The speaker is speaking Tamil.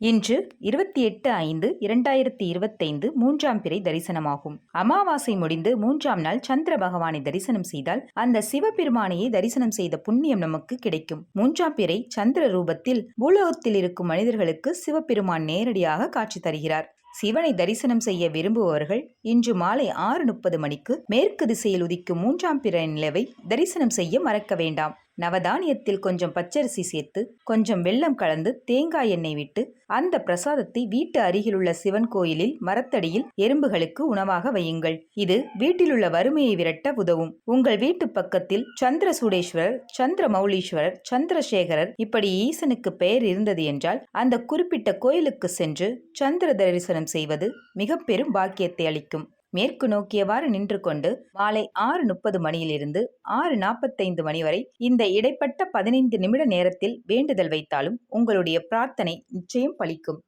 இன்று இருபத்தி எட்டு ஐந்து இரண்டாயிரத்தி இருபத்தைந்து மூன்றாம் பிறை தரிசனமாகும். அமாவாசை முடிந்து மூன்றாம் நாள் சந்திர பகவானை தரிசனம் செய்தால் அந்த சிவபெருமானையை தரிசனம் செய்த புண்ணியம் நமக்கு கிடைக்கும். மூன்றாம் பிறை சந்திர ரூபத்தில் பூலோகத்தில் இருக்கும் மனிதர்களுக்கு சிவபெருமான் நேரடியாக காட்சி தருகிறார். சிவனை தரிசனம் செய்ய விரும்புபவர்கள் இன்று மாலை ஆறு முப்பது மணிக்கு மேற்கு திசையில் உதிக்கும் மூன்றாம் பிற நிலவை தரிசனம் செய்ய மறக்க வேண்டாம். நவதானியத்தில் கொஞ்சம் பச்சரிசி சேர்த்து கொஞ்சம் வெல்லம் கலந்து தேங்காய் எண்ணெய் விட்டு அந்த பிரசாதத்தை வீட்டு அருகிலுள்ள சிவன் கோயிலில் மரத்தடியில் எறும்புகளுக்கு உணவாக வையுங்கள். இது வீட்டிலுள்ள வறுமையை விரட்ட உதவும். உங்கள் வீட்டு பக்கத்தில் சந்திர சூடேஸ்வரர் சந்திர மௌலீஸ்வரர் சந்திரசேகரர் இப்படி ஈசனுக்கு பெயர் இருந்தது என்றால் அந்த குறிப்பிட்ட கோயிலுக்கு சென்று சந்திர தரிசனம் செய்வது மிக பெரும் பாக்கியத்தை அளிக்கும். மேற்கு நோக்கியவாறு நின்று கொண்டு மாலை ஆறு முப்பது மணியிலிருந்து ஆறு நாற்பத்தைந்து மணி வரை இந்த இடைப்பட்ட பதினைந்து நிமிட நேரத்தில் வேண்டுதல் வைத்தாலும் உங்களுடைய பிரார்த்தனை நிச்சயம் பலிக்கும்.